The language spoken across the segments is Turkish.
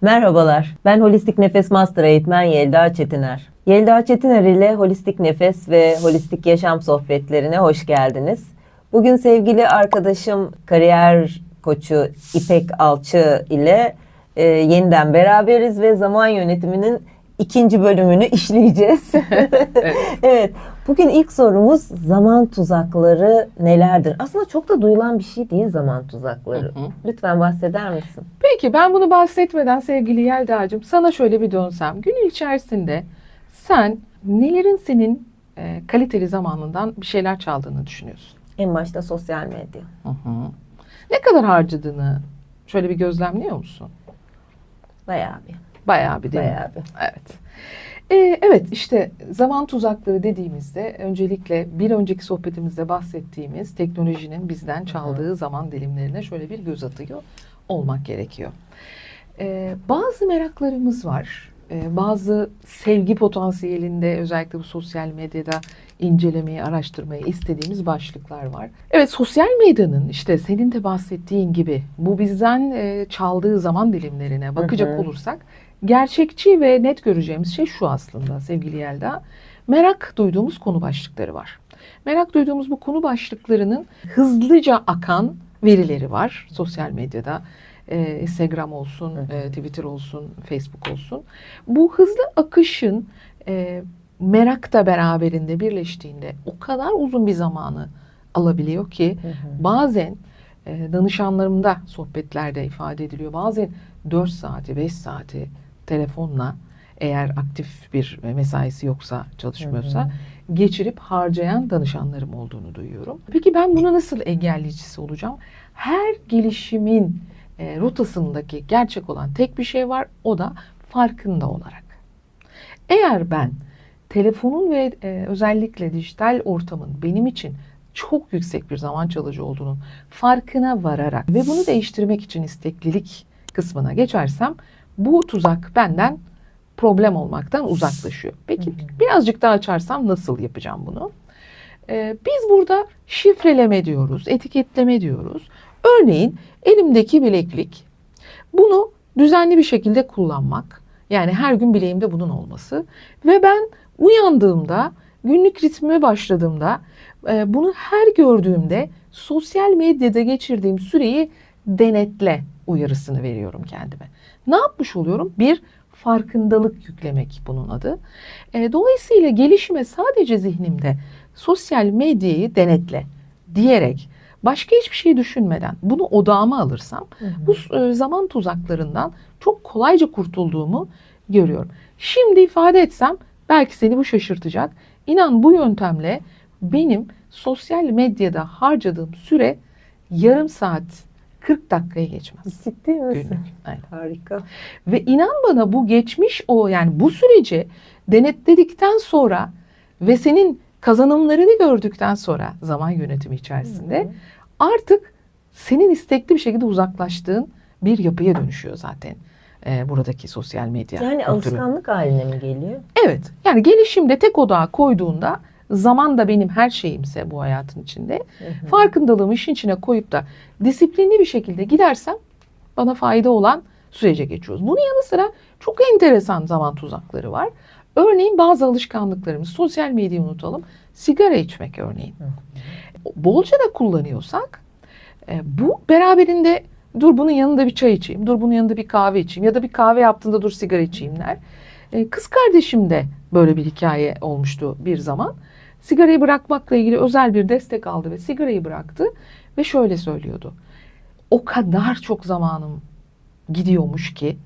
Merhabalar, ben Holistik Nefes Master Eğitmen Yelda Çetiner. Yelda Çetiner ile Holistik Nefes ve Holistik Yaşam sohbetlerine hoş geldiniz. Bugün sevgili arkadaşım kariyer koçu İpek Alçı ile e, yeniden beraberiz ve zaman yönetiminin ikinci bölümünü işleyeceğiz. evet. Bugün ilk sorumuz zaman tuzakları nelerdir? Aslında çok da duyulan bir şey değil zaman tuzakları. Hı hı. Lütfen bahseder misin? Peki ben bunu bahsetmeden sevgili Yelda'cığım sana şöyle bir dönsem. Gün içerisinde sen nelerin senin e, kaliteli zamanından bir şeyler çaldığını düşünüyorsun? En başta sosyal medya. Ne kadar harcadığını şöyle bir gözlemliyor musun? Bayağı bir. Bayağı bir değil mi? Bayağı bir. Evet. Ee, evet işte zaman tuzakları dediğimizde öncelikle bir önceki sohbetimizde bahsettiğimiz teknolojinin bizden çaldığı zaman dilimlerine şöyle bir göz atıyor olmak gerekiyor. Ee, bazı meraklarımız var. Ee, bazı sevgi potansiyelinde özellikle bu sosyal medyada incelemeyi, araştırmayı istediğimiz başlıklar var. Evet sosyal medyanın işte senin de bahsettiğin gibi bu bizden e, çaldığı zaman dilimlerine bakacak Hı hı. olursak gerçekçi ve net göreceğimiz şey şu aslında sevgili Yelda. Merak duyduğumuz konu başlıkları var. Merak duyduğumuz bu konu başlıklarının hızlıca akan verileri var sosyal medyada. Ee, Instagram olsun, e, Twitter olsun, Facebook olsun. Bu hızlı akışın e, merak da beraberinde birleştiğinde o kadar uzun bir zamanı alabiliyor ki bazen e, danışanlarımda sohbetlerde ifade ediliyor. Bazen 4 saati 5 saati telefonla eğer aktif bir mesaisi yoksa çalışmıyorsa geçirip harcayan danışanlarım olduğunu duyuyorum. Peki ben bunu nasıl engelleyicisi olacağım? Her gelişimin e, rotasındaki gerçek olan tek bir şey var o da farkında olarak. Eğer ben telefonun ve e, özellikle dijital ortamın benim için çok yüksek bir zaman çalıcı olduğunun farkına vararak ve bunu değiştirmek için isteklilik kısmına geçersem bu tuzak benden problem olmaktan uzaklaşıyor. Peki birazcık daha açarsam nasıl yapacağım bunu? Ee, biz burada şifreleme diyoruz, etiketleme diyoruz. Örneğin elimdeki bileklik. Bunu düzenli bir şekilde kullanmak. Yani her gün bileğimde bunun olması. Ve ben uyandığımda, günlük ritmime başladığımda, e, bunu her gördüğümde sosyal medyada geçirdiğim süreyi denetle uyarısını veriyorum kendime. Ne yapmış oluyorum? Bir farkındalık yüklemek bunun adı. E, dolayısıyla gelişime sadece zihnimde sosyal medyayı denetle diyerek başka hiçbir şey düşünmeden bunu odağıma alırsam bu e, zaman tuzaklarından çok kolayca kurtulduğumu görüyorum. Şimdi ifade etsem belki seni bu şaşırtacak. İnan bu yöntemle benim sosyal medyada harcadığım süre yarım saat 40 dakikaya geçmez. Ciddi misin? Aynen. Harika. Ve inan bana bu geçmiş o yani bu süreci denetledikten sonra ve senin kazanımlarını gördükten sonra zaman yönetimi içerisinde artık senin istekli bir şekilde uzaklaştığın bir yapıya dönüşüyor zaten e, buradaki sosyal medya. Yani kültürü. alışkanlık haline mi geliyor? Evet yani gelişimde tek odağa koyduğunda zaman da benim her şeyimse bu hayatın içinde farkındalığımı işin içine koyup da disiplinli bir şekilde gidersem bana fayda olan sürece geçiyoruz. Bunun yanı sıra çok enteresan zaman tuzakları var. Örneğin bazı alışkanlıklarımız, sosyal medyayı unutalım. Sigara içmek örneğin. Bolca da kullanıyorsak e, bu beraberinde dur bunun yanında bir çay içeyim, dur bunun yanında bir kahve içeyim ya da bir kahve yaptığında dur sigara içeyim der. E, Kız kardeşim de böyle bir hikaye olmuştu bir zaman. Sigarayı bırakmakla ilgili özel bir destek aldı ve sigarayı bıraktı ve şöyle söylüyordu. O kadar çok zamanım gidiyormuş ki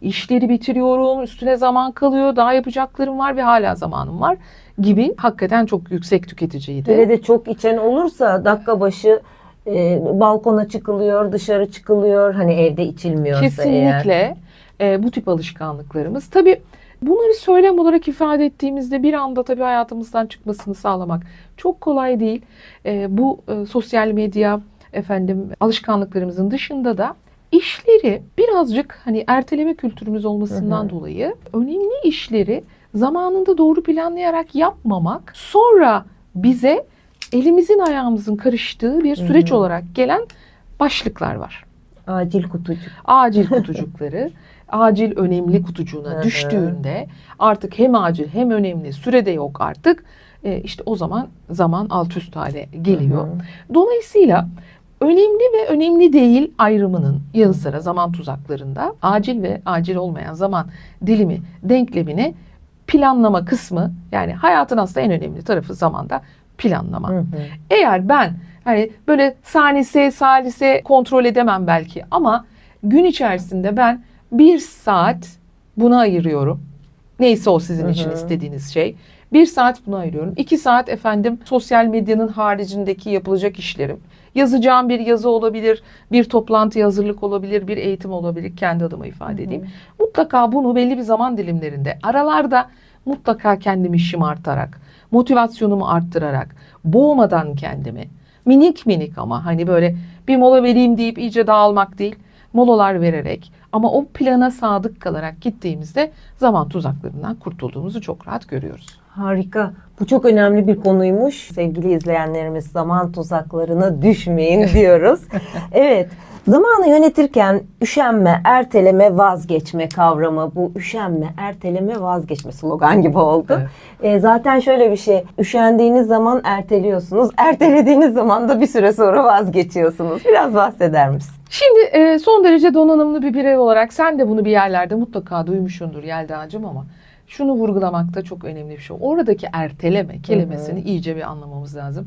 işleri bitiriyorum, üstüne zaman kalıyor, daha yapacaklarım var ve hala zamanım var gibi hakikaten çok yüksek tüketiciydi. Hele de çok içen olursa dakika başı e, balkona çıkılıyor, dışarı çıkılıyor. Hani evde içilmiyorsa eğer. Kesinlikle e, bu tip alışkanlıklarımız. Tabii bunları söylem olarak ifade ettiğimizde bir anda tabii hayatımızdan çıkmasını sağlamak çok kolay değil. E, bu e, sosyal medya efendim alışkanlıklarımızın dışında da işleri birazcık hani erteleme kültürümüz olmasından Hı hı. dolayı önemli işleri zamanında doğru planlayarak yapmamak sonra bize elimizin ayağımızın karıştığı bir süreç Hı hı. olarak gelen başlıklar var Acil kutucuk. acil kutucukları. acil önemli kutucuğuna Hı hı. düştüğünde artık hem acil hem önemli sürede yok artık. E, işte o zaman zaman alt üst hale geliyor. Hı hı. Dolayısıyla önemli ve önemli değil ayrımının yanı sıra zaman tuzaklarında acil ve acil olmayan zaman dilimi denklemini planlama kısmı yani hayatın aslında en önemli tarafı zamanda planlama. Hı hı. Eğer ben hani böyle saniyese salise kontrol edemem belki ama gün içerisinde ben bir saat buna ayırıyorum. Neyse o sizin Hı için istediğiniz şey. Bir saat buna ayırıyorum. İki saat efendim sosyal medyanın haricindeki yapılacak işlerim. Yazacağım bir yazı olabilir, bir toplantıya hazırlık olabilir, bir eğitim olabilir. Kendi adıma ifade edeyim. Mutlaka bunu belli bir zaman dilimlerinde aralarda mutlaka kendimi şımartarak, motivasyonumu arttırarak, boğmadan kendimi minik minik ama hani böyle bir mola vereyim deyip iyice dağılmak değil, molalar vererek ama o plana sadık kalarak gittiğimizde zaman tuzaklarından kurtulduğumuzu çok rahat görüyoruz. Harika. Bu çok önemli bir konuymuş. Sevgili izleyenlerimiz zaman tuzaklarına düşmeyin diyoruz. evet. Zamanı yönetirken üşenme, erteleme, vazgeçme kavramı bu üşenme, erteleme, vazgeçme slogan gibi oldu. E, zaten şöyle bir şey, üşendiğiniz zaman erteliyorsunuz, ertelediğiniz zaman da bir süre sonra vazgeçiyorsunuz. Biraz bahseder misin? Şimdi e, son derece donanımlı bir birey olarak sen de bunu bir yerlerde mutlaka duymuşsundur Yelda'cığım ama şunu vurgulamakta çok önemli bir şey. Oradaki erteleme kelimesini iyice bir anlamamız lazım.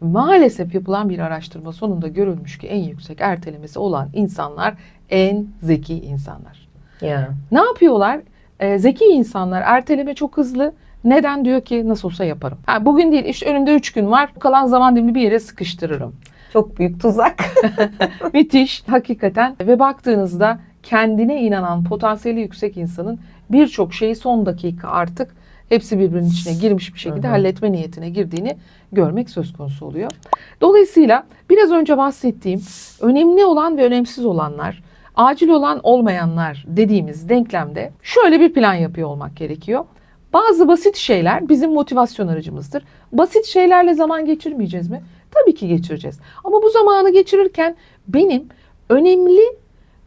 Maalesef yapılan bir araştırma sonunda görülmüş ki en yüksek ertelemesi olan insanlar en zeki insanlar. Ya. Ne yapıyorlar? E, zeki insanlar erteleme çok hızlı. Neden diyor ki nasıl olsa yaparım. Ha, bugün değil işte önümde 3 gün var. Kalan zaman dilimi bir yere sıkıştırırım. Çok büyük tuzak. Müthiş hakikaten ve baktığınızda kendine inanan potansiyeli yüksek insanın birçok şeyi son dakika artık hepsi birbirinin içine girmiş bir şekilde Hı hı. halletme niyetine girdiğini görmek söz konusu oluyor. Dolayısıyla biraz önce bahsettiğim önemli olan ve önemsiz olanlar, acil olan olmayanlar dediğimiz denklemde şöyle bir plan yapıyor olmak gerekiyor. Bazı basit şeyler bizim motivasyon aracımızdır. Basit şeylerle zaman geçirmeyeceğiz mi? Tabii ki geçireceğiz. Ama bu zamanı geçirirken benim önemli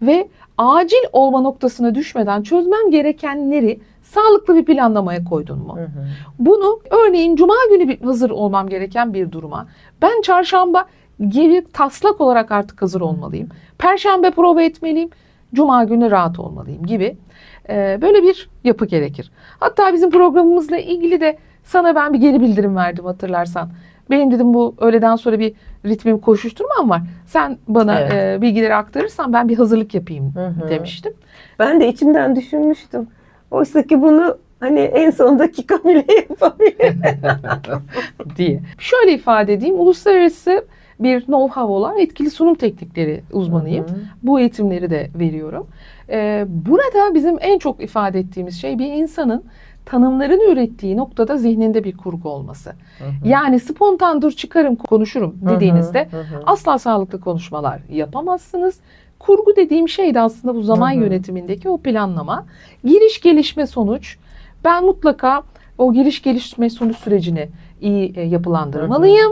ve acil olma noktasına düşmeden çözmem gerekenleri sağlıklı bir planlamaya koydun mu? Hı hı. Bunu örneğin cuma günü hazır olmam gereken bir duruma ben çarşamba gibi taslak olarak artık hazır olmalıyım. Perşembe prova etmeliyim. Cuma günü rahat olmalıyım gibi e, böyle bir yapı gerekir. Hatta bizim programımızla ilgili de sana ben bir geri bildirim verdim hatırlarsan. Benim dedim bu öğleden sonra bir ritmim koşuşturmam var. Sen bana Evet. e, bilgileri aktarırsan ben bir hazırlık yapayım Hı hı. demiştim. Ben de içimden düşünmüştüm. Oysa ki bunu hani en son dakika bile yapabilirim. diye. Şöyle ifade edeyim. Uluslararası bir know-how olan etkili sunum teknikleri uzmanıyım. Hı hı. Bu eğitimleri de veriyorum. Ee, burada bizim en çok ifade ettiğimiz şey bir insanın tanımlarını ürettiği noktada zihninde bir kurgu olması. Hı hı. Yani spontan dur çıkarım konuşurum Hı hı, dediğinizde hı hı. asla sağlıklı konuşmalar yapamazsınız. Kurgu dediğim şey de aslında bu zaman Hı hı. yönetimindeki o planlama. Giriş gelişme sonuç. Ben mutlaka o giriş gelişme sonuç sürecini iyi e, yapılandırmalıyım.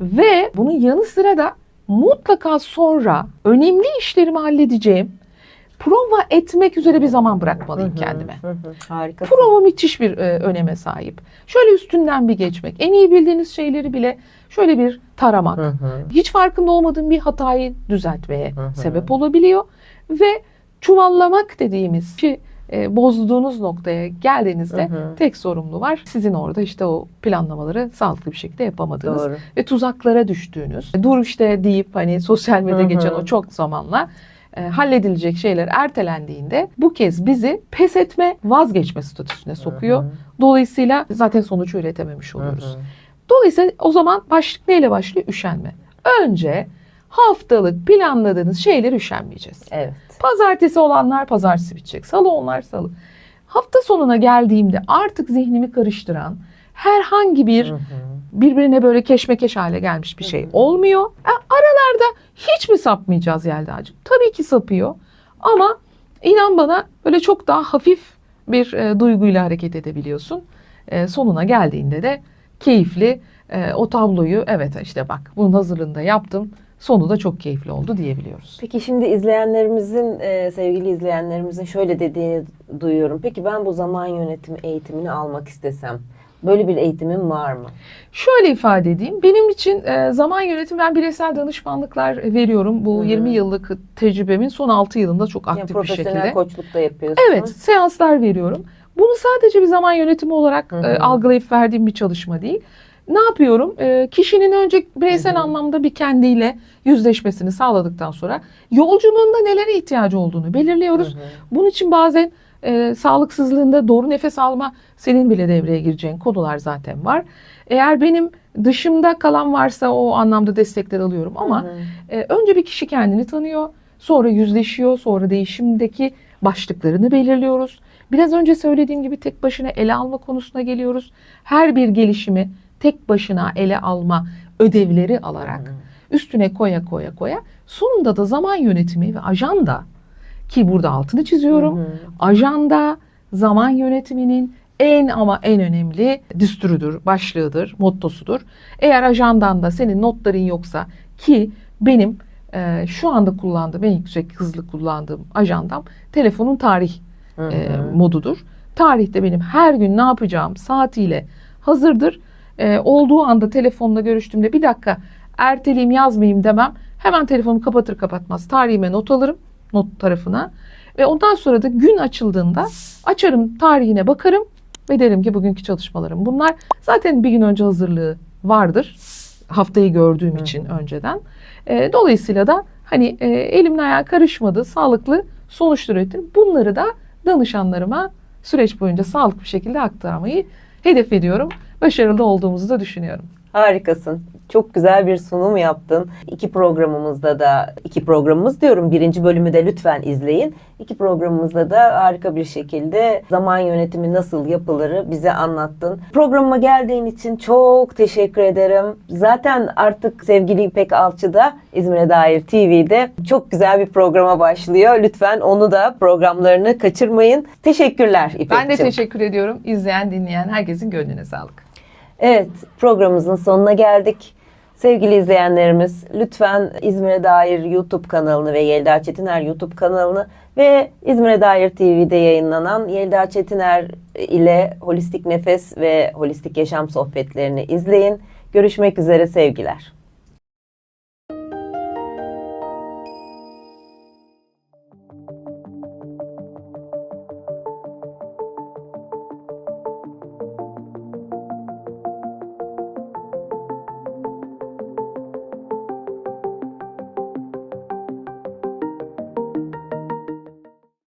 Ve bunun yanı sıra da mutlaka sonra önemli işlerimi halledeceğim. Prova etmek üzere bir zaman bırakmalıyım Hı hı, kendime. hı hı. Harika. Prova müthiş bir e, öneme sahip. Şöyle üstünden bir geçmek. En iyi bildiğiniz şeyleri bile şöyle bir taramak. Hı hı. Hiç farkında olmadığım bir hatayı düzeltmeye Hı hı. sebep olabiliyor. Ve çuvallamak dediğimiz şey e, bozduğunuz noktaya geldiğinizde Hı hı. tek sorumlu var. Sizin orada işte o planlamaları sağlıklı bir şekilde yapamadığınız Doğru. ve tuzaklara düştüğünüz. Dur işte deyip hani sosyal medyada geçen o çok zamanla e, halledilecek şeyler ertelendiğinde bu kez bizi pes etme, vazgeçme statüsüne sokuyor. Hı hı. Dolayısıyla zaten sonuç üretememiş oluyoruz. Hı hı. Dolayısıyla o zaman başlık neyle başlıyor? Üşenme. Önce haftalık planladığınız şeyler üşenmeyeceğiz. Evet. Pazartesi olanlar pazartesi bitecek. Salı onlar salı. Hafta sonuna geldiğimde artık zihnimi karıştıran herhangi bir Hı hı. Birbirine böyle keşmekeş hale gelmiş bir şey olmuyor. E, aralarda hiç mi sapmayacağız Yelda'cığım? Tabii ki sapıyor. Ama inan bana böyle çok daha hafif bir e, duyguyla hareket edebiliyorsun. E, sonuna geldiğinde de keyifli e, o tabloyu evet işte bak bunun hazırlığını da yaptım. Sonu da çok keyifli oldu diyebiliyoruz. Peki şimdi izleyenlerimizin, e, sevgili izleyenlerimizin şöyle dediğini duyuyorum. Peki ben bu zaman yönetimi eğitimini almak istesem, böyle bir eğitimim var mı? Şöyle ifade edeyim. Benim için e, zaman yönetimi ben bireysel danışmanlıklar veriyorum. Bu Hı hı. 20 yıllık tecrübemin son 6 yılında çok Yani aktif bir profesyonel şekilde. koçluk da yapıyorsun. Evet, seanslar veriyorum. Bunu sadece bir zaman yönetimi olarak Hı hı. e, algılayıp verdiğim bir çalışma değil. Ne yapıyorum? E, kişinin önce bireysel Hı hı. anlamda bir kendiyle yüzleşmesini sağladıktan sonra yolculuğunda nelere ihtiyacı olduğunu belirliyoruz. Hı hı. Bunun için bazen e, sağlıksızlığında doğru nefes alma senin bile devreye gireceğin konular zaten var. Eğer benim dışımda kalan varsa o anlamda destekler alıyorum ama e, önce bir kişi kendini tanıyor, sonra yüzleşiyor, sonra değişimdeki başlıklarını belirliyoruz. Biraz önce söylediğim gibi tek başına ele alma konusuna geliyoruz. Her bir gelişimi tek başına ele alma ödevleri alarak üstüne koya koya koya sonunda da zaman yönetimi ve ajanda ki burada altını çiziyorum. Hı hı. Ajanda zaman yönetiminin en ama en önemli düsturudur, başlığıdır, mottosudur. Eğer ajandanda senin notların yoksa ki benim e, şu anda kullandığım en yüksek hızlı kullandığım ajandam telefonun tarih Hı hı. e, modudur. Tarihte benim her gün ne yapacağım saatiyle hazırdır. E, olduğu anda telefonla görüştüğümde bir dakika erteleyeyim yazmayayım demem. Hemen telefonu kapatır kapatmaz tarihime not alırım not tarafına. Ve ondan sonra da gün açıldığında açarım tarihine bakarım ve derim ki bugünkü çalışmalarım bunlar. Zaten bir gün önce hazırlığı vardır. Haftayı gördüğüm Hı. için önceden. E, dolayısıyla da hani e, elimin ayağı karışmadı, sağlıklı sonuçlar ürettim. Bunları da danışanlarıma süreç boyunca sağlıklı bir şekilde aktarmayı hedef ediyorum. Başarılı olduğumuzu da düşünüyorum. Harikasın. Çok güzel bir sunum yaptın. İki programımızda da, iki programımız diyorum birinci bölümü de lütfen izleyin. İki programımızda da harika bir şekilde zaman yönetimi nasıl yapılırı bize anlattın. Programıma geldiğin için çok teşekkür ederim. Zaten artık sevgili İpek Alçı da İzmir'e dair TV'de çok güzel bir programa başlıyor. Lütfen onu da programlarını kaçırmayın. Teşekkürler İpek'ciğim. Ben de teşekkür ediyorum. İzleyen, dinleyen herkesin gönlüne sağlık. Evet, programımızın sonuna geldik. Sevgili izleyenlerimiz, lütfen İzmir'e dair YouTube kanalını ve Yelda Çetiner YouTube kanalını ve İzmir'e dair TV'de yayınlanan Yelda Çetiner ile Holistik Nefes ve Holistik Yaşam sohbetlerini izleyin. Görüşmek üzere sevgiler.